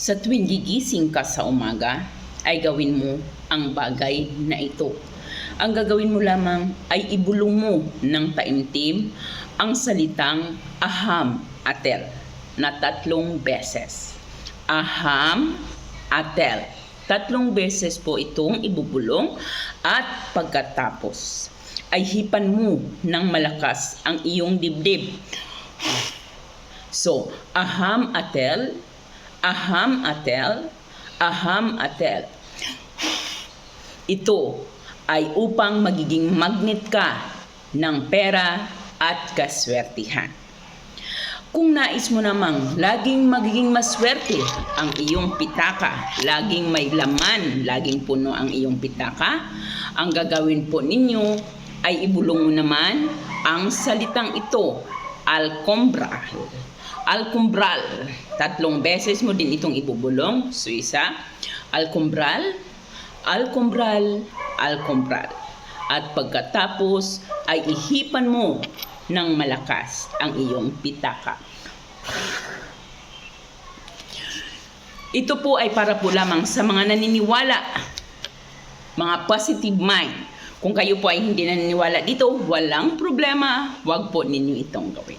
Sa tuwing gigising ka sa umaga, ay gawin mo ang bagay na ito. Ang gagawin mo lamang ay ibulong mo ng taimtim ang salitang aham atel na tatlong beses. Aham atel. Tatlong beses po itong ibubulong at pagkatapos ay hipan mo ng malakas ang iyong dibdib. So, aham atel, aham atel, aham atel. Ito ay upang magiging magnet ka ng pera at kaswertihan. Kung nais mo namang laging magiging maswerte ang iyong pitaka, laging may laman, laging puno ang iyong pitaka, ang gagawin po ninyo ay ibulong mo naman ang salitang ito, alcombral. Alcombral. Tatlong beses mo din itong ibubulong. So isa, alcombral, alcombral, alcombral. At pagkatapos ay ihipan mo ng malakas ang iyong pitaka. Ito po ay para po lamang sa mga naniniwala, mga positive mind. Kung kayo po ay hindi naniniwala dito, walang problema, wag po ninyo itong gawin.